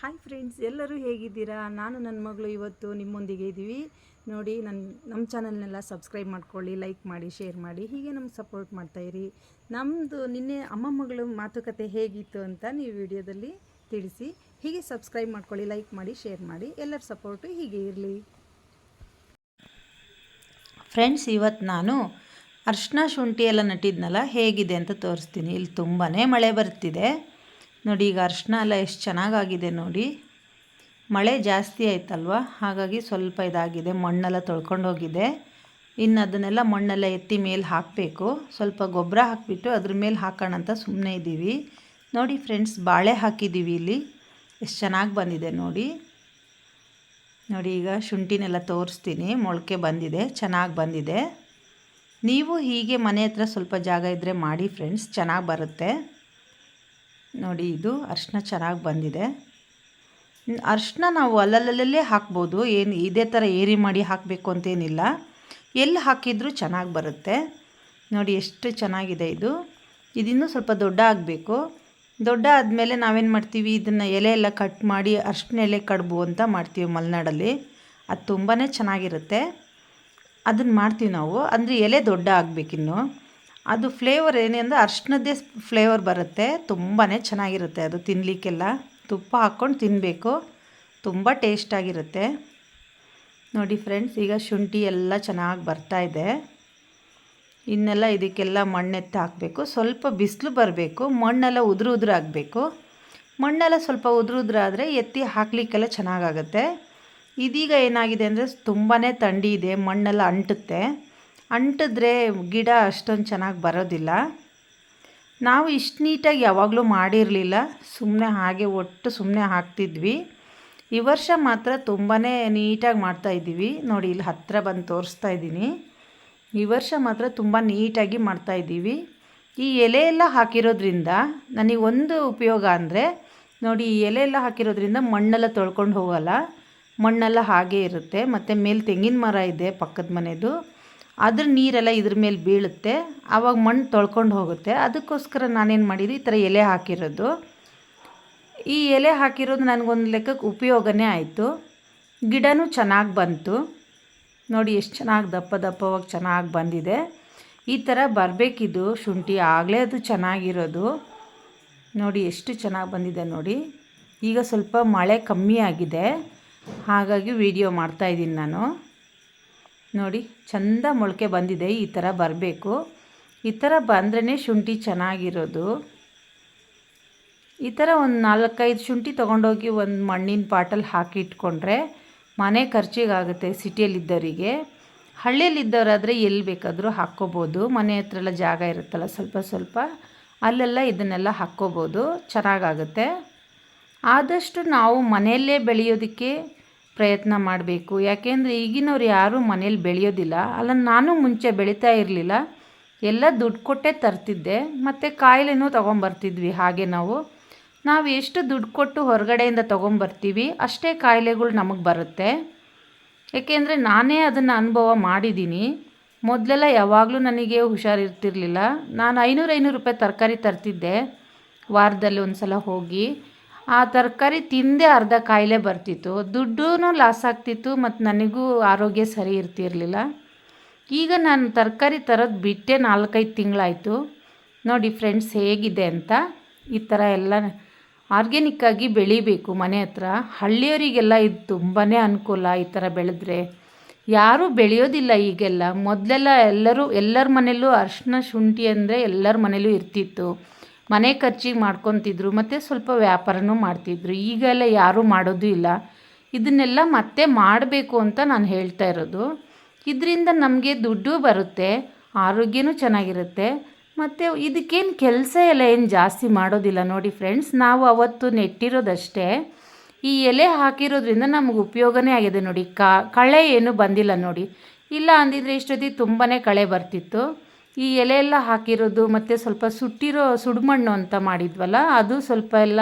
Hi friends ಎಲ್ಲರೂ ಹೇಗಿದ್ದೀರಾ? ನಾನು ನನ್ನ ಮಗಳು ಇವತ್ತು ನಿಮ್ಮೊಂದಿಗೆ ಇದ್ದೀವಿ. ನೋಡಿ ನನ್ನ ನಮ್ಮ ಚಾನಲ್ನೆಲ್ಲ ಸಬ್ಸ್ಕ್ರೈಬ್ ಮಾಡ್ಕೊಳ್ಳಿ ಲೈಕ್ ಮಾಡಿ ಶೇರ್ ಮಾಡಿ ಹೀಗೆ ನಮ್ಗೆ ಸಪೋರ್ಟ್ ಮಾಡ್ತಾಯಿರಿ ನಮ್ಮದು ನಿನ್ನೆ ಅಮ್ಮ ಮಗಳು ಮಾತುಕತೆ ಹೇಗಿತ್ತು ಅಂತ ನೀವು ವಿಡಿಯೋದಲ್ಲಿ ತಿಳಿಸಿ. ಹೀಗೆ ಸಬ್ಸ್ಕ್ರೈಬ್ ಮಾಡ್ಕೊಳ್ಳಿ ಲೈಕ್ ಮಾಡಿ ಶೇರ್ ಮಾಡಿ ಎಲ್ಲರ ಸಪೋರ್ಟು ಹೀಗೆ ಇರಲಿ. ಫ್ರೆಂಡ್ಸ್ ಇವತ್ತು ನಾನು ಅರ್ಶಿನ ಶುಂಠಿ ಎಲ್ಲ ನಟ್ಟಿದ್ನಲ್ಲ ಹೇಗಿದೆ ಅಂತ ತೋರಿಸ್ತೀನಿ. ಇಲ್ಲಿ ತುಂಬಾ ಮಳೆ ಬರ್ತಿದೆ. ನೋಡಿ, ಈಗ ಅರ್ಶಿನ ಎಲ್ಲ ಎಷ್ಟು ಚೆನ್ನಾಗಾಗಿದೆ ನೋಡಿ. ಮಳೆ ಜಾಸ್ತಿ ಆಯ್ತಲ್ವ? ಹಾಗಾಗಿ ಸ್ವಲ್ಪ ಇದಾಗಿದೆ, ಮಣ್ಣೆಲ್ಲ ತೊಳ್ಕೊಂಡು ಹೋಗಿದೆ. ಇನ್ನು ಅದನ್ನೆಲ್ಲ ಮಣ್ಣೆಲ್ಲ ಎತ್ತಿ ಮೇಲೆ ಹಾಕಬೇಕು. ಸ್ವಲ್ಪ ಗೊಬ್ಬರ ಹಾಕಿಬಿಟ್ಟು ಅದ್ರ ಮೇಲೆ ಹಾಕೋಣ ಅಂತ ಸುಮ್ಮನೆ ಇದ್ದೀವಿ. ನೋಡಿ ಫ್ರೆಂಡ್ಸ್, ಬಾಳೆ ಹಾಕಿದ್ದೀವಿ ಇಲ್ಲಿ. ಎಷ್ಟು ಚೆನ್ನಾಗಿ ಬಂದಿದೆ ನೋಡಿ. ನೋಡಿ, ಈಗ ಶುಂಠಿನೆಲ್ಲ ತೋರಿಸ್ತೀನಿ, ಮೊಳಕೆ ಬಂದಿದೆ, ಚೆನ್ನಾಗಿ ಬಂದಿದೆ. ನೀವು ಹೀಗೆ ಮನೆ ಹತ್ರ ಸ್ವಲ್ಪ ಜಾಗ ಇದ್ದರೆ ಮಾಡಿ ಫ್ರೆಂಡ್ಸ್, ಚೆನ್ನಾಗಿ ಬರುತ್ತೆ. ನೋಡಿ, ಇದು ಅರ್ಶಿನ ಚೆನ್ನಾಗಿ ಬಂದಿದೆ. ಅರ್ಶಿನ ನಾವು ಅಲ್ಲಲ್ಲಲ್ಲೇ ಹಾಕ್ಬೋದು. ಏನು ಇದೇ ಥರ ಏರಿ ಮಾಡಿ ಹಾಕಬೇಕು ಅಂತೇನಿಲ್ಲ. ಎಲ್ಲಿ ಹಾಕಿದರೂ ಚೆನ್ನಾಗಿ ಬರುತ್ತೆ. ನೋಡಿ, ಎಷ್ಟು ಚೆನ್ನಾಗಿದೆ ಇದು. ಇದಿನ್ನೂ ಸ್ವಲ್ಪ ದೊಡ್ಡ ಆಗಬೇಕು. ದೊಡ್ಡ ಆದಮೇಲೆ ನಾವೇನು ಮಾಡ್ತೀವಿ, ಇದನ್ನು ಎಲೆ ಎಲ್ಲ ಕಟ್ ಮಾಡಿ ಅರ್ಶಿನ ಎಲೆ ಕಡುಬು ಅಂತ ಮಾಡ್ತೀವಿ ಮಲೆನಾಡಲ್ಲಿ. ಅದು ತುಂಬಾ ಚೆನ್ನಾಗಿರುತ್ತೆ. ಅದನ್ನು ಮಾಡ್ತೀವಿ ನಾವು. ಅಂದರೆ ಎಲೆ ದೊಡ್ಡ ಆಗಬೇಕಿನ್ನು. ಅದು ಫ್ಲೇವರ್ ಏನೇ ಅಂದರೆ ಅರ್ಶಿನದ್ದೇ ಫ್ಲೇವರ್ ಬರುತ್ತೆ ತುಂಬಾ ಚೆನ್ನಾಗಿರುತ್ತೆ ಅದು ತಿನ್ನಲಿಕ್ಕೆಲ್ಲ ತುಪ್ಪ ಹಾಕ್ಕೊಂಡು ತಿನ್ನಬೇಕು ತುಂಬ ಟೇಸ್ಟಾಗಿರುತ್ತೆ ನೋಡಿ ಫ್ರೆಂಡ್ಸ್ ಈಗ ಶುಂಠಿ ಎಲ್ಲ ಚೆನ್ನಾಗಿ ಬರ್ತಾಯಿದೆ ಇನ್ನೆಲ್ಲ ಇದಕ್ಕೆಲ್ಲ ಮಣ್ಣೆತ್ತಿ ಹಾಕಬೇಕು. ಸ್ವಲ್ಪ ಬಿಸಿಲು ಬರಬೇಕು, ಮಣ್ಣೆಲ್ಲ ಉದುರು ಉದುರು ಆಗಬೇಕು. ಮಣ್ಣೆಲ್ಲ ಸ್ವಲ್ಪ ಉದುರು ಉದುರು ಆದರೆ ಎತ್ತಿ ಹಾಕಲಿಕ್ಕೆಲ್ಲ ಚೆನ್ನಾಗಾಗುತ್ತೆ. ಇದೀಗ ಏನಾಗಿದೆ ಅಂದರೆ ತುಂಬಾ ಥಂಡಿ ಇದೆ, ಮಣ್ಣೆಲ್ಲ ಅಂಟುತ್ತೆ. ಅಂಟಿದ್ರೆ ಗಿಡ ಅಷ್ಟೊಂದು ಚೆನ್ನಾಗಿ ಬರೋದಿಲ್ಲ. ನಾವು ಇಷ್ಟು ನೀಟಾಗಿ ಯಾವಾಗಲೂ ಮಾಡಿರಲಿಲ್ಲ. ಸುಮ್ಮನೆ ಹಾಗೆ ಒಟ್ಟು ಸುಮ್ಮನೆ ಹಾಕ್ತಿದ್ವಿ. ಈ ವರ್ಷ ಮಾತ್ರ ತುಂಬಾ ನೀಟಾಗಿ ಮಾಡ್ತಾಯಿದ್ದೀವಿ ನೋಡಿ ಇಲ್ಲಿ ಹತ್ತಿರ ಬಂದು ತೋರಿಸ್ತಾ ಇದ್ದೀನಿ. ಈ ವರ್ಷ ಮಾತ್ರ ತುಂಬ ನೀಟಾಗಿ ಮಾಡ್ತಾಯಿದ್ದೀವಿ ಈ ಎಲೆ ಎಲ್ಲ ಹಾಕಿರೋದ್ರಿಂದ ನನಗೆ ಒಂದು ಉಪಯೋಗ ಅಂದರೆ, ನೋಡಿ, ಈ ಎಲೆ ಎಲ್ಲ ಹಾಕಿರೋದ್ರಿಂದ ಮಣ್ಣೆಲ್ಲ ತೊಳ್ಕೊಂಡು ಹೋಗಲ್ಲ. ಮಣ್ಣೆಲ್ಲ ಹಾಗೇ ಇರುತ್ತೆ. ಮತ್ತು ಮೇಲೆ ತೆಂಗಿನ ಮರ ಇದೆ ಪಕ್ಕದ ಮನೆಯದು ಅದ್ರ ನೀರೆಲ್ಲ ಇದ್ರ ಮೇಲೆ ಬೀಳುತ್ತೆ ಆವಾಗ ಮಣ್ಣು ತೊಳ್ಕೊಂಡು ಹೋಗುತ್ತೆ. ಅದಕ್ಕೋಸ್ಕರ ನಾನೇನು ಮಾಡಿದ್ದು, ಈ ಥರ ಎಲೆ ಹಾಕಿರೋದು. ಈ ಎಲೆ ಹಾಕಿರೋದು ನನಗೊಂದು ಲೆಕ್ಕಕ್ಕೆ ಉಪಯೋಗನೇ ಆಯಿತು. ಗಿಡನೂ ಚೆನ್ನಾಗಿ ಬಂತು. ನೋಡಿ ಎಷ್ಟು ಚೆನ್ನಾಗಿ ದಪ್ಪ ದಪ್ಪವಾಗಿ ಚೆನ್ನಾಗಿ ಬಂದಿದೆ. ಈ ಥರ ಬರಬೇಕಿದು, ಶುಂಠಿ ಆಗಲೇ ಅದು ಚೆನ್ನಾಗಿರೋದು. ನೋಡಿ ಎಷ್ಟು ಚೆನ್ನಾಗಿ ಬಂದಿದೆ ನೋಡಿ. ಈಗ ಸ್ವಲ್ಪ ಮಳೆ ಕಮ್ಮಿ ಆಗಿದೆ. ಹಾಗಾಗಿ ವಿಡಿಯೋ ಮಾಡ್ತಾಯಿದ್ದೀನಿ ನಾನು. ನೋಡಿ, ಚಂದ ಮೊಳಕೆ ಬಂದಿದೆ, ಈ ಥರ ಬರಬೇಕು. ಈ ಥರ ಬಂದ್ರೇ ಶುಂಠಿ ಚೆನ್ನಾಗಿರೋದು. ಈ ಥರ ಒಂದು ನಾಲ್ಕೈದು ಶುಂಠಿ ತೊಗೊಂಡೋಗಿ ಒಂದು ಮಣ್ಣಿನ ಪಾಟಲ್ಲಿ ಹಾಕಿ ಇಟ್ಕೊಂಡ್ರೆ ಮನೆ ಖರ್ಚಿಗಾಗುತ್ತೆ ಸಿಟಿಯಲ್ಲಿದ್ದವರಿಗೆ. ಹಳ್ಳಿಯಲ್ಲಿದ್ದವರಾದರೆ ಎಲ್ಲಿ ಬೇಕಾದರೂ ಹಾಕ್ಕೋಬೋದು. ಮನೆ ಹತ್ರ ಎಲ್ಲ ಜಾಗ ಇರುತ್ತಲ್ಲ, ಸ್ವಲ್ಪ ಸ್ವಲ್ಪ ಅಲ್ಲೆಲ್ಲ ಇದನ್ನೆಲ್ಲ ಹಾಕ್ಕೋಬೋದು. ಚೆನ್ನಾಗಾಗುತ್ತೆ. ಆದಷ್ಟು ನಾವು ಮನೆಯಲ್ಲೇ ಬೆಳೆಯೋದಕ್ಕೆ ಪ್ರಯತ್ನ ಮಾಡಬೇಕು. ಯಾಕೆಂದರೆ ಈಗಿನವ್ರು ಯಾರೂ ಮನೇಲಿ ಬೆಳೆಯೋದಿಲ್ಲ. ಅಲ್ಲ ನಾನು ಮುಂಚೆ ಬೆಳೀತಾ ಇರಲಿಲ್ಲ. ಎಲ್ಲ ದುಡ್ಡು ಕೊಟ್ಟೇ ತರ್ತಿದ್ದೆ. ಮತ್ತು ಕಾಯಿಲೆನೂ ತೊಗೊಂಬರ್ತಿದ್ವಿ ಹಾಗೆ ನಾವು. ನಾವು ಎಷ್ಟು ದುಡ್ಡು ಕೊಟ್ಟು ಹೊರಗಡೆಯಿಂದ ತೊಗೊಂಬರ್ತೀವಿ, ಅಷ್ಟೇ ಕಾಯಿಲೆಗಳು ನಮಗೆ ಬರುತ್ತೆ. ಏಕೆಂದರೆ ನಾನೇ ಅದನ್ನು ಅನುಭವ ಮಾಡಿದ್ದೀನಿ ಮೊದಲೆಲ್ಲ ಯಾವಾಗಲೂ ನನಗೆ ಹುಷಾರಿರ್ತಿರ್ಲಿಲ್ಲ. ನಾನು ಐನೂರು ಐನೂರು ರೂಪಾಯಿ ತರಕಾರಿ ತರ್ತಿದ್ದೆ. ವಾರದಲ್ಲಿ ಒಂದು ಸಲ ಹೋಗಿ. ಆ ತರಕಾರಿ ತಿಂದೇ ಅರ್ಧ ಕಾಯಿಲೆ ಬರ್ತಿತ್ತು. ದುಡ್ಡೂ ಲಾಸ್ ಆಗ್ತಿತ್ತು ಮತ್ತು ನನಗೂ ಆರೋಗ್ಯ ಸರಿ ಇರ್ತಿರಲಿಲ್ಲ. ಈಗ ನಾನು ತರಕಾರಿ ತರೋದು ಬಿಟ್ಟೆ ನಾಲ್ಕೈದು ತಿಂಗಳಾಯಿತು. ನೋಡಿ ಫ್ರೆಂಡ್ಸ್ ಹೇಗಿದೆ ಅಂತ ಈ ಥರ ಎಲ್ಲ ಆರ್ಗ್ಯಾನಿಕ್ಕಾಗಿ ಬೆಳಿಬೇಕು ಮನೆ ಹತ್ರ. ಹಳ್ಳಿಯವರಿಗೆಲ್ಲ ಇದು ತುಂಬಾ ಅನುಕೂಲ ಈ ಥರ ಬೆಳೆದ್ರೆ. ಯಾರೂ ಬೆಳೆಯೋದಿಲ್ಲ ಈಗೆಲ್ಲ. ಮೊದಲೆಲ್ಲ ಎಲ್ಲರೂ ಎಲ್ಲರ ಮನೆಯಲ್ಲೂ ಅರ್ಶಿನ ಶುಂಠಿ ಅಂದರೆ ಎಲ್ಲರ ಮನೇಲೂ ಇರ್ತಿತ್ತು. ಮನೆ ಖರ್ಚಿಗೆ ಮಾಡ್ಕೊತಿದ್ರು, ಮತ್ತು ಸ್ವಲ್ಪ ವ್ಯಾಪಾರನೂ ಮಾಡ್ತಿದ್ರು. ಈಗೆಲ್ಲ ಯಾರೂ ಮಾಡೋದು ಇಲ್ಲ. ಇದನ್ನೆಲ್ಲ ಮತ್ತೆ ಮಾಡಬೇಕು ಅಂತ ನಾನು ಹೇಳ್ತಾ ಇರೋದು. ಇದರಿಂದ ನಮಗೆ ದುಡ್ಡು ಬರುತ್ತೆ, ಆರೋಗ್ಯನೂ ಚೆನ್ನಾಗಿರುತ್ತೆ. ಮತ್ತು ಇದಕ್ಕೇನು ಕೆಲಸ ಎಲ್ಲ ಏನು ಜಾಸ್ತಿ ಮಾಡೋದಿಲ್ಲ ನೋಡಿ ಫ್ರೆಂಡ್ಸ್, ನಾವು ಅವತ್ತು ನೆಟ್ಟಿರೋದಷ್ಟೇ. ಈ ಎಲೆ ಹಾಕಿರೋದ್ರಿಂದ ನಮಗೆ ಉಪಯೋಗನೇ ಆಗಿದೆ ನೋಡಿ. ಕಳೆ ಏನು ಬಂದಿಲ್ಲ ನೋಡಿ. ಇಲ್ಲ ಅಂದಿದ್ರೆ ಇಷ್ಟೊತ್ತಿಗೆ ತುಂಬಾ ಕಳೆ ಬರ್ತಿತ್ತು. ಈ ಎಲೆ ಎಲ್ಲ ಹಾಕಿರೋದು ಮತ್ತು ಸ್ವಲ್ಪ ಸುಟ್ಟಿರೋ ಸುಡುಮಣ್ಣು ಅಂತ ಮಾಡಿದ್ವಲ್ಲ, ಅದು ಸ್ವಲ್ಪ ಎಲ್ಲ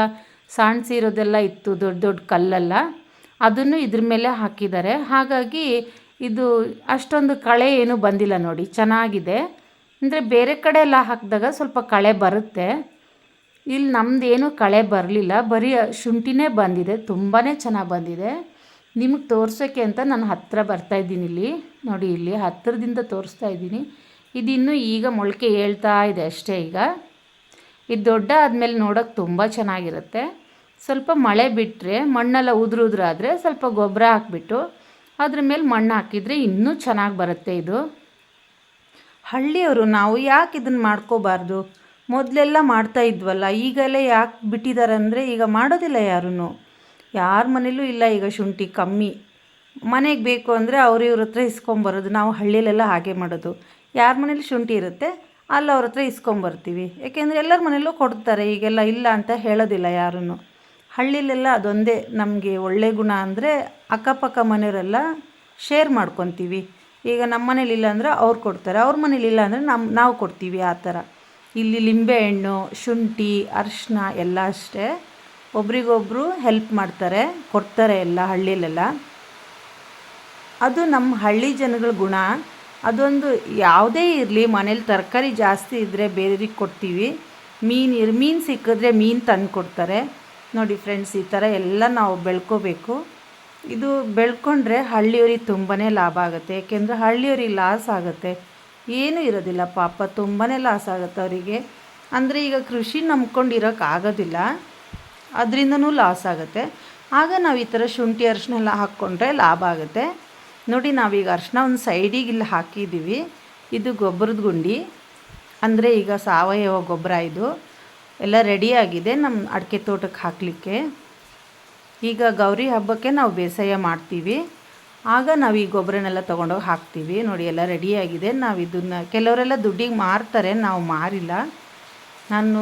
ಸಾಣಿಸಿರೋದೆಲ್ಲ ಇತ್ತು, ದೊಡ್ಡ ದೊಡ್ಡ ಕಲ್ಲೆಲ್ಲ. ಅದನ್ನು ಇದ್ರ ಮೇಲೆ ಹಾಕಿದ್ದಾರೆ. ಹಾಗಾಗಿ ಇದು ಅಷ್ಟೊಂದು ಕಳೆ ಏನೂ ಬಂದಿಲ್ಲ ನೋಡಿ, ಚೆನ್ನಾಗಿದೆ. ಅಂದರೆ ಬೇರೆ ಕಡೆ ಎಲ್ಲ ಹಾಕಿದಾಗ ಸ್ವಲ್ಪ ಕಳೆ ಬರುತ್ತೆ. ಇಲ್ಲಿ ನಮ್ಮದೇನು ಕಳೆ ಬರಲಿಲ್ಲ, ಬರೀ ಶುಂಠಿನೇ ಬಂದಿದೆ ತುಂಬಾ ಚೆನ್ನಾಗಿ ಬಂದಿದೆ. ನಿಮಗೆ ತೋರ್ಸೋಕ್ಕೆ ಅಂತ ನಾನು ಹತ್ತಿರ ಬರ್ತಾ ಇದ್ದೀನಿ ಇಲ್ಲಿ. ನೋಡಿ, ಇಲ್ಲಿ ಹತ್ತಿರದಿಂದ ತೋರಿಸ್ತಾ ಇದ್ದೀನಿ. ಇದಿನ್ನೂ ಈಗ ಮೊಳಕೆ ಹೇಳ್ತಾ ಇದೆ ಅಷ್ಟೇ ಈಗ. ಇದು ದೊಡ್ಡ ಆದಮೇಲೆ ನೋಡೋಕೆ ತುಂಬ ಚೆನ್ನಾಗಿರುತ್ತೆ. ಸ್ವಲ್ಪ ಮಳೆ ಬಿಟ್ಟರೆ ಮಣ್ಣೆಲ್ಲ ಉದುರು ಉದುರಾದರೆ ಸ್ವಲ್ಪ ಗೊಬ್ಬರ ಹಾಕ್ಬಿಟ್ಟು ಅದ್ರ ಮೇಲೆ ಮಣ್ಣು ಹಾಕಿದರೆ ಇನ್ನೂ ಚೆನ್ನಾಗಿ ಬರುತ್ತೆ ಇದು. ಹಳ್ಳಿಯವರು ನಾವು ಯಾಕೆ ಇದನ್ನು ಮಾಡ್ಕೋಬಾರ್ದು? ಮೊದಲೆಲ್ಲ ಮಾಡ್ತಾ ಇದ್ವಲ್ಲ, ಈಗಲೇ ಯಾಕೆ ಬಿಟ್ಟಿದ್ದಾರೆ ಅಂದರೆ ಈಗ ಮಾಡೋದಿಲ್ಲ ಯಾರೂ ಯಾರ ಮನೇಲೂ ಇಲ್ಲ ಈಗ ಶುಂಠಿ ಕಮ್ಮಿ. ಮನೆಗೆ ಬೇಕು ಅಂದರೆ ಅವ್ರ ಇವ್ರ ಹತ್ರ ಇಸ್ಕೊಂಬರೋದು. ನಾವು ಹಳ್ಳಿಲೆಲ್ಲ ಹಾಗೆ ಮಾಡೋದು. ಯಾರ ಮನೇಲಿ ಶುಂಠಿ ಇರುತ್ತೆ, ಅಲ್ಲಿ ಅವ್ರ ಹತ್ರ ಇಸ್ಕೊಂಬರ್ತೀವಿ. ಯಾಕೆಂದರೆ ಎಲ್ಲರ ಮನೇಲೂ ಕೊಡ್ತಾರೆ, ಈಗೆಲ್ಲ ಇಲ್ಲ ಅಂತ ಹೇಳೋದಿಲ್ಲ ಯಾರೂ ಹಳ್ಳಿಲೆಲ್ಲ ಅದೊಂದೇ, ನಮಗೆ ಒಳ್ಳೆ ಗುಣ ಅಂದರೆ ಅಕ್ಕಪಕ್ಕ ಮನೆಯವರೆಲ್ಲ ಶೇರ್ ಮಾಡ್ಕೊತೀವಿ. ಈಗ ನಮ್ಮ ಮನೇಲಿ ಇಲ್ಲ ಅಂದರೆ ಅವ್ರು ಕೊಡ್ತಾರೆ, ಅವ್ರ ಮನೇಲಿ ಇಲ್ಲ ಅಂದರೆ ನಮ್ಮ ನಾವು ಕೊಡ್ತೀವಿ ಆ ಥರ. ಇಲ್ಲಿ ಲಿಂಬೆಹಣ್ಣು ಶುಂಠಿ ಅರಿಶಿನ ಎಲ್ಲ ಅಷ್ಟೇ. ಒಬ್ರಿಗೊಬ್ಬರು ಹೆಲ್ಪ್ ಮಾಡ್ತಾರೆ, ಕೊಡ್ತಾರೆ ಎಲ್ಲ ಹಳ್ಳಿಲೆಲ್ಲ. ಅದು ನಮ್ಮ ಹಳ್ಳಿ ಜನಗಳ ಗುಣ. ಅದೊಂದು ಯಾವುದೇ ಇರಲಿ, ಮನೇಲಿ ತರಕಾರಿ ಜಾಸ್ತಿ ಇದ್ದರೆ ಬೇರೆಯವ್ರಿಗೆ ಕೊಡ್ತೀವಿ. ಮೀನು ಇರ್, ಮೀನು ಸಿಕ್ಕಿದ್ರೆ ಮೀನು ತಂದು ಕೊಡ್ತಾರೆ. ನೋಡಿ ಫ್ರೆಂಡ್ಸ್, ಈ ಥರ ಎಲ್ಲ ನಾವು ಬೆಳ್ಕೋಬೇಕು. ಇದು ಬೆಳ್ಕೊಂಡ್ರೆ ಹಳ್ಳಿಯವ್ರಿಗೆ ತುಂಬಾ ಲಾಭ ಆಗುತ್ತೆ. ಏಕೆಂದರೆ ಹಳ್ಳಿಯವ್ರಿಗೆ ಲಾಸ್ ಆಗುತ್ತೆ. ಏನೂ ಇರೋದಿಲ್ಲ ಪಾಪ ತುಂಬಾ ಲಾಸ್ ಆಗುತ್ತೆ ಅವರಿಗೆ. ಅಂದರೆ ಈಗ ಕೃಷಿ ನಂಬ್ಕೊಂಡಿರೋಕ್ಕಾಗೋದಿಲ್ಲ ಆಗೋದಿಲ್ಲ. ಅದರಿಂದನೂ ಲಾಸ್ ಆಗುತ್ತೆ. ಆಗ ನಾವು ಈ ಥರ ಶುಂಠಿ ಅರಿಶಿನ ಎಲ್ಲ ಹಾಕ್ಕೊಂಡ್ರೆ ಲಾಭ ಆಗುತ್ತೆ. ನೋಡಿ, ನಾವೀಗ ಅರ್ಶಿನ ಒಂದು ಸೈಡಿಗೆ ಇಲ್ಲಿ ಹಾಕಿದ್ದೀವಿ ಇದು ಗೊಬ್ಬರದ ಗುಂಡಿ. ಅಂದರೆ ಈಗ ಸಾವಯವ ಗೊಬ್ಬರ ಇದು. ಎಲ್ಲ ರೆಡಿಯಾಗಿದೆ ನಮ್ಮ ಅಡಿಕೆ ತೋಟಕ್ಕೆ ಹಾಕಲಿಕ್ಕೆ. ಈಗ ಗೌರಿ ಹಬ್ಬಕ್ಕೆ ನಾವು ಬೇಸಾಯ ಮಾಡ್ತೀವಿ. ಆಗ ನಾವು ಈ ಗೊಬ್ಬರನೆಲ್ಲ ತೊಗೊಂಡೋಗಿ ಹಾಕ್ತೀವಿ. ನೋಡಿ, ಎಲ್ಲ ರೆಡಿಯಾಗಿದೆ ನಾವು ಇದನ್ನು ಕೆಲವರೆಲ್ಲ ದುಡ್ಡಿಗೆ ಮಾರ್ತಾರೆ, ನಾವು ಮಾರಿಲ್ಲ. ನಾನು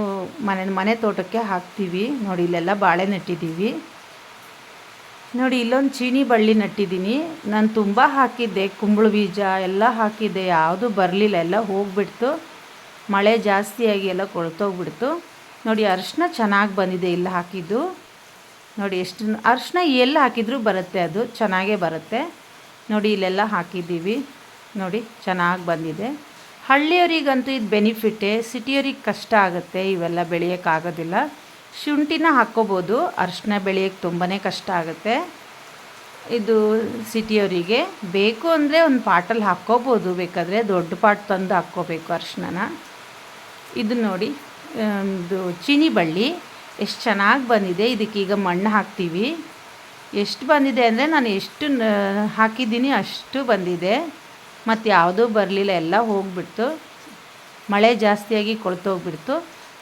ಮನೆ ಮನೆ ತೋಟಕ್ಕೆ ಹಾಕ್ತೀವಿ. ನೋಡಿ, ಇಲ್ಲೆಲ್ಲ ಬಾಳೆ ನೆಟ್ಟಿದ್ದೀವಿ ನೋಡಿ, ಇಲ್ಲೊಂದು ಚೀನಿ ಬಳ್ಳಿ ನಟ್ಟಿದ್ದೀನಿ. ನಾನು ತುಂಬ ಹಾಕಿದ್ದೆ, ಕುಂಬಳ ಬೀಜ ಎಲ್ಲ ಹಾಕಿದ್ದೆ, ಯಾವುದೂ ಬರಲಿಲ್ಲ, ಎಲ್ಲ ಹೋಗ್ಬಿಡ್ತು. ಮಳೆ ಜಾಸ್ತಿಯಾಗಿ ಎಲ್ಲ ಕೊಳ್ತೋಗ್ಬಿಡ್ತು. ನೋಡಿ ಅರಿಶಿನ ಚೆನ್ನಾಗಿ ಬಂದಿದೆ ಇಲ್ಲಿ ಹಾಕಿದ್ದು. ನೋಡಿ, ಎಷ್ಟು ಅರಿಶಿನ ಎಲ್ಲಿ ಹಾಕಿದರೂ ಬರುತ್ತೆ ಅದು, ಚೆನ್ನಾಗೇ ಬರುತ್ತೆ. ನೋಡಿ, ಇಲ್ಲೆಲ್ಲ ಹಾಕಿದ್ದೀವಿ. ನೋಡಿ, ಚೆನ್ನಾಗಿ ಬಂದಿದೆ. ಹಳ್ಳಿಯವರಿಗಂತೂ ಇದು ಬೆನಿಫಿಟ್ಟೇ ಸಿಟಿಯವ್ರಿಗೆ ಕಷ್ಟ ಆಗುತ್ತೆ, ಇವೆಲ್ಲ ಬೆಳೆಯೋಕ್ಕಾಗೋದಿಲ್ಲ. ಶುಂಠಿನ ಹಾಕ್ಕೋಬೋದು. ಅರಿಶಿನ ಬೆಳೆಯೋಕ್ಕೆ ತುಂಬಾ ಕಷ್ಟ ಆಗುತ್ತೆ. ಇದು ಸಿಟಿಯವರಿಗೆ ಬೇಕು ಅಂದರೆ ಒಂದು ಪಾಟಲ್ಲಿ ಹಾಕ್ಕೋಬೋದು. ಬೇಕಾದರೆ ದೊಡ್ಡ ಪಾಟ್ ತಂದು ಹಾಕ್ಕೋಬೇಕು ಅರಿಶಿನ ಇದು ನೋಡಿ ಇದು ಚೀನಿ ಬಳ್ಳಿ. ಎಷ್ಟು ಚೆನ್ನಾಗಿ ಬಂದಿದೆ. ಇದಕ್ಕೀಗ ಮಣ್ಣು ಹಾಕ್ತೀವಿ. ಎಷ್ಟು ಬಂದಿದೆ ಅಂದರೆ ನಾನು ಎಷ್ಟು ಹಾಕಿದ್ದೀನಿ ಅಷ್ಟು ಬಂದಿದೆ. ಮತ್ತು ಯಾವುದೂ ಬರಲಿಲ್ಲ. ಎಲ್ಲ ಹೋಗ್ಬಿಡ್ತು. ಮಳೆ ಜಾಸ್ತಿಯಾಗಿ ಕೊಳ್ತೋಗ್ಬಿಡ್ತು.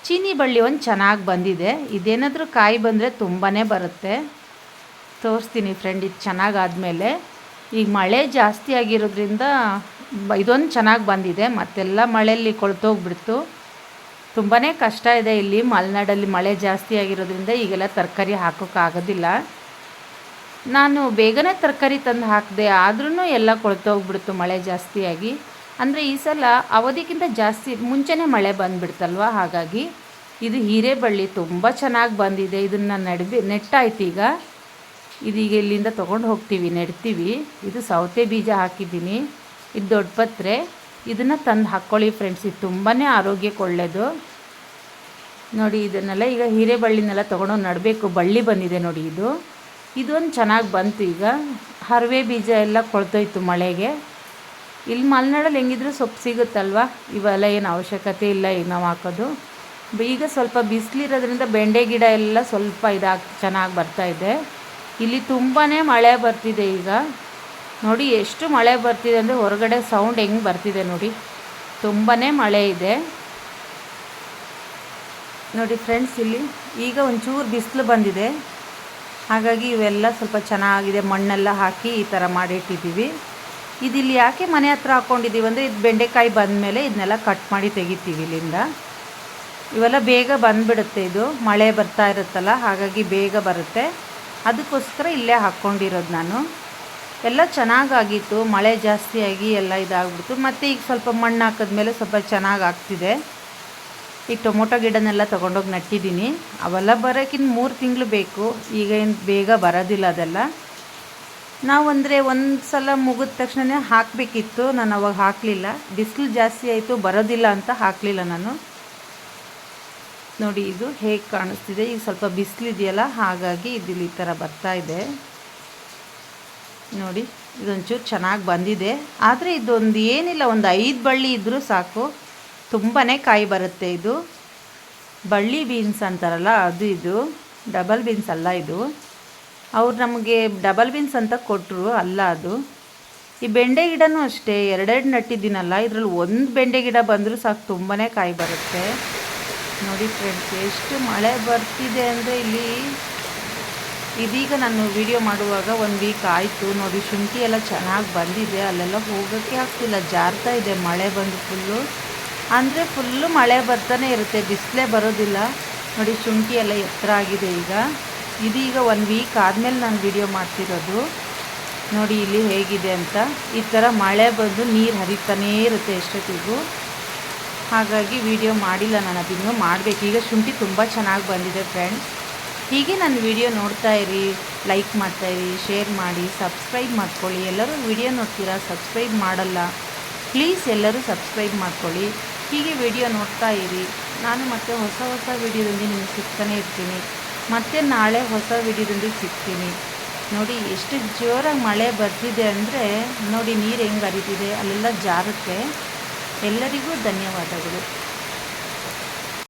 ಚೀನಿ ಬಳ್ಳಿ ಒಂದು ಚೆನ್ನಾಗಿ ಬಂದಿದೆ. ಇದೇನಾದರೂ ಕಾಯಿ ಬಂದರೆ ತುಂಬಾ ಬರುತ್ತೆ. ತೋರಿಸ್ತೀನಿ ಫ್ರೆಂಡ್ ಇದು ಚೆನ್ನಾಗಾದಮೇಲೆ ಈಗ ಮಳೆ ಜಾಸ್ತಿ ಆಗಿರೋದ್ರಿಂದ ಇದೊಂದು ಚೆನ್ನಾಗಿ ಬಂದಿದೆ. ಮತ್ತೆಲ್ಲ ಮಳೆಯಲ್ಲಿ ಕೊಳ್ತೋಗ್ಬಿಡ್ತು. ತುಂಬಾ ಕಷ್ಟ ಇದೆ ಇಲ್ಲಿ. ಮಲೆನಾಡಲ್ಲಿ ಮಳೆ ಜಾಸ್ತಿ ಆಗಿರೋದ್ರಿಂದ ಈಗೆಲ್ಲ ತರಕಾರಿ ಹಾಕೋಕ್ಕಾಗೋದಿಲ್ಲ ನಾನು ಬೇಗನೆ ತರಕಾರಿ ತಂದು ಹಾಕಿದೆ ಆದ್ರೂ ಎಲ್ಲ ಕೊಳ್ತೋಗ್ಬಿಡ್ತು ಮಳೆ ಜಾಸ್ತಿಯಾಗಿ. ಅಂದರೆ ಈ ಸಲ ಅವಧಿಗಿಂತ ಜಾಸ್ತಿ ಮುಂಚೆನೇ ಮಳೆ ಬಂದುಬಿಡ್ತಲ್ವ? ಹಾಗಾಗಿ ಇದು ಹೀರೆಬಳ್ಳಿ ತುಂಬ ಚೆನ್ನಾಗಿ ಬಂದಿದೆ. ಇದನ್ನು ನಡ್ಬಿ ನೆಟ್ಟಾಯ್ತು ಈಗ. ಇದೀಗ ಇಲ್ಲಿಂದ ತೊಗೊಂಡು ಹೋಗ್ತೀವಿ, ನೆಡ್ತೀವಿ. ಇದು ಸೌತೆ ಬೀಜ ಹಾಕಿದ್ದೀನಿ. ಇದು ದೊಡ್ಡ ಪತ್ರೆ. ಇದನ್ನು ತಂದು ಹಾಕ್ಕೊಳ್ಳಿ ಫ್ರೆಂಡ್ಸ್. ಇದು ತುಂಬಾ ಆರೋಗ್ಯಕ್ಕೆ ಒಳ್ಳೆಯದು ನೋಡಿ, ಇದನ್ನೆಲ್ಲ ಈಗ ಹೀರೆಬಳ್ಳಿನೆಲ್ಲ ತೊಗೊಂಡು ನಡಬೇಕು. ಬಳ್ಳಿ ಬಂದಿದೆ ನೋಡಿ ಇದು. ಇದೊಂದು ಚೆನ್ನಾಗಿ ಬಂತು ಈಗ. ಹರವೆ ಬೀಜ ಎಲ್ಲ ಕೊಳ್ತೋಯ್ತು ಮಳೆಗೆ. ಇಲ್ಲಿ ಮಲೆನಾಡಲ್ಲಿ ಹೆಂಗಿದ್ರು ಸೊಪ್ಪು ಸಿಗುತ್ತಲ್ವ? ಇವೆಲ್ಲ ಏನು ಅವಶ್ಯಕತೆ ಇಲ್ಲ ಈಗ ನಾವು ಹಾಕೋದು. ಈಗ ಸ್ವಲ್ಪ ಬಿಸಿಲಿರೋದ್ರಿಂದ ಬೆಂಡೆ ಗಿಡ ಎಲ್ಲ ಸ್ವಲ್ಪ ಇದಾಗಿ ಚೆನ್ನಾಗಿ ಬರ್ತಾ ಇದೆ. ಇಲ್ಲಿ ತುಂಬಾ ಮಳೆ ಬರ್ತಿದೆ ಈಗ. ನೋಡಿ ಎಷ್ಟು ಮಳೆ ಬರ್ತಿದೆ ಅಂದರೆ ಹೊರಗಡೆ ಸೌಂಡ್ ಹೆಂಗೆ ಬರ್ತಿದೆ ನೋಡಿ. ತುಂಬಾ ಮಳೆ ಇದೆ. ನೋಡಿ ಫ್ರೆಂಡ್ಸ್ ಇಲ್ಲಿ ಈಗ ಒಂಚೂರು ಬಿಸಿಲು ಬಂದಿದೆ. ಹಾಗಾಗಿ ಇವೆಲ್ಲ ಸ್ವಲ್ಪ ಚೆನ್ನಾಗಿದೆ. ಮಣ್ಣೆಲ್ಲ ಹಾಕಿ ಈ ಥರ ಮಾಡಿಟ್ಟಿದ್ದೀವಿ ಇದಿಲ್ಲಿ ಯಾಕೆ ಮನೆ ಹತ್ರ ಹಾಕ್ಕೊಂಡಿದ್ದೀವಿ ಅಂದರೆ ಇದು ಬೆಂಡೆಕಾಯಿ ಬಂದಮೇಲೆ ಇದನ್ನೆಲ್ಲ ಕಟ್ ಮಾಡಿ ತೆಗಿತೀವಿ ಇಲ್ಲಿಂದ. ಇವೆಲ್ಲ ಬೇಗ ಬಂದುಬಿಡುತ್ತೆ ಇದು. ಮಳೆ ಬರ್ತಾ ಇರುತ್ತಲ್ಲ, ಹಾಗಾಗಿ ಬೇಗ ಬರುತ್ತೆ. ಅದಕ್ಕೋಸ್ಕರ ಇಲ್ಲೇ ಹಾಕ್ಕೊಂಡಿರೋದು ನಾನು. ಎಲ್ಲ ಚೆನ್ನಾಗಾಗಿತ್ತು. ಮಳೆ ಜಾಸ್ತಿಯಾಗಿ ಎಲ್ಲ ಇದಾಗ್ಬಿಡ್ತು. ಮತ್ತು ಈಗ ಸ್ವಲ್ಪ ಮಣ್ಣು ಹಾಕಿದ್ಮೇಲೆ ಸ್ವಲ್ಪ ಚೆನ್ನಾಗಿ ಆಗ್ತಿದೆ. ಈ ಟೊಮೊಟೊ ಗಿಡನೆಲ್ಲ ತೊಗೊಂಡೋಗಿ ನಟ್ಟಿದ್ದೀನಿ. ಅವೆಲ್ಲ ಬರೋಕ್ಕಿಂತ ಮೂರು ತಿಂಗಳು ಬೇಕು. ಈಗ ಏನು ಬೇಗ ಬರೋದಿಲ್ಲ ಅದೆಲ್ಲ. ನಾವು ಅಂದರೆ ಒಂದು ಸಲ ಮುಗಿದ ತಕ್ಷಣವೇ ಹಾಕಬೇಕಿತ್ತು. ನಾನು ಅವಾಗ ಹಾಕಲಿಲ್ಲ. ಬಿಸಿಲು ಜಾಸ್ತಿ ಆಯಿತು, ಬರೋದಿಲ್ಲ ಅಂತ ಹಾಕಲಿಲ್ಲ ನಾನು. ನೋಡಿ, ಇದು ಹೇಗೆ ಕಾಣಿಸ್ತಿದೆ? ಈಗ ಸ್ವಲ್ಪ ಬಿಸಿಲಿದೆಯಲ್ಲ ಹಾಗಾಗಿ ಇದಿಲ್ಲಿ ಈ ಥರ ಬರ್ತಾ ಇದೆ. ನೋಡಿ, ಇದೊಂಚೂರು ಚೆನ್ನಾಗಿ ಬಂದಿದೆ. ಆದರೆ ಇದೊಂದು ಏನಿಲ್ಲ, ಒಂದು ಐದು ಬಳ್ಳಿ ಇದ್ದರೂ ಸಾಕು. ತುಂಬಾ ಕಾಯಿ ಬರುತ್ತೆ ಇದು. ಬಳ್ಳಿ ಬೀನ್ಸ್ ಅಂತಾರಲ್ಲ, ಅದು ಇದು. ಡಬಲ್ ಬೀನ್ಸ್ ಅಲ್ಲ ಇದು. ಅವ್ರು ನಮಗೆ ಡಬಲ್ ಬೀನ್ಸ್ ಅಂತ ಕೊಟ್ಟರು ಅಲ್ಲ ಅದು. ಈ ಬೆಂಡೆ ಗಿಡನೂ ಅಷ್ಟೇ, ಎರಡೆರಡು ನಟ್ಟಿದ್ದೀನಲ್ಲ ಇದರಲ್ಲಿ ಒಂದು ಬೆಂಡೆ ಗಿಡ ಬಂದರೂ ಸಾಕು ತುಂಬಾ ಕಾಯಿ ಬರುತ್ತೆ. ನೋಡಿ ಫ್ರೆಂಡ್ಸ್ ಎಷ್ಟು ಮಳೆ ಬರ್ತಿದೆ ಅಂದರೆ ಇಲ್ಲಿ. ಇದೀಗ ನಾನು ವಿಡಿಯೋ ಮಾಡುವಾಗ ಒಂದು ವೀಕ್ ಆಯಿತು, ನೋಡಿ ಶುಂಠಿ ಎಲ್ಲ ಚೆನ್ನಾಗಿ ಬಂದಿದೆ, ಅಲ್ಲೆಲ್ಲ ಹೋಗೋಕ್ಕೆ ಆಗ್ತಿಲ್ಲ, ಜಾರ್ತಾ ಇದೆ, ಮಳೆ ಬಂದು ಫುಲ್ಲು ಅಂದರೆ ಫುಲ್ಲು ಮಳೆ ಬರ್ತಾನೆ ಇರುತ್ತೆ, ಬಿಸಿಲೇ ಬರೋದಿಲ್ಲ. ನೋಡಿ ಶುಂಠಿ ಎಲ್ಲ ಎತ್ತರ ಆಗಿದೆ ಈಗ. ಇದೀಗ ಒನ್ ವೀಕ್ ಆದಮೇಲೆ ನಾನು ವಿಡಿಯೋ ಮಾಡ್ತಿರೋದು. ನೋಡಿ ಇಲ್ಲಿ ಹೇಗಿದೆ ಅಂತ. ಈ ಥರ ಮಳೆ ಬಂದು ನೀರು ಹರಿತಾನೇ ಇರುತ್ತೆ ಎಷ್ಟೊತ್ತಿಗೂ. ಹಾಗಾಗಿ ವಿಡಿಯೋ ಮಾಡಿಲ್ಲ ನಾನು, ಅದನ್ನು ಮಾಡಬೇಕು. ಈಗ ಶುಂಠಿ ತುಂಬ ಚೆನ್ನಾಗಿ ಬಂದಿದೆ ಫ್ರೆಂಡ್ಸ್ ಹೀಗೆ ನನ್ನ ವಿಡಿಯೋ ನೋಡ್ತಾ ಇರಿ ಲೈಕ್ ಮಾಡ್ತಾ ಇರಿ ಶೇರ್ ಮಾಡಿ ಸಬ್ಸ್ಕ್ರೈಬ್ ಮಾಡ್ಕೊಳ್ಳಿ. ಎಲ್ಲರೂ ವಿಡಿಯೋ ನೋಡ್ತೀರಾ? ಸಬ್ಸ್ಕ್ರೈಬ್ ಮಾಡಲ್ಲ. ಪ್ಲೀಸ್ ಎಲ್ಲರೂ ಸಬ್ಸ್ಕ್ರೈಬ್ ಮಾಡ್ಕೊಳ್ಳಿ. ಹೀಗೆ ವಿಡಿಯೋ ನೋಡ್ತಾ ಇರಿ. ನಾನು ಮತ್ತೆ ಹೊಸ ಹೊಸ ವಿಡಿಯೋದೊಂದಿಗೆ ನಿಮಗೆ ಸಿಗ್ತಾನೆ ಇರ್ತೀನಿ. ಮತ್ತೆ ನಾಳೆ ಹೊಸ ವಿಡಿಯೋದಲ್ಲಿ ಸಿಗ್ತೀನಿ. ನೋಡಿ, ಎಷ್ಟು ಜೋರಾಗಿ ಮಳೆ ಬರ್ತಿದೆ ಅಂದರೆ, ನೋಡಿ ನೀರು ಹೆಂಗೆ ಹರಿತಿದೆ, ಅಲ್ಲೆಲ್ಲ ಜಾರುತ್ತೆ ಎಲ್ಲರಿಗೂ ಧನ್ಯವಾದಗಳು.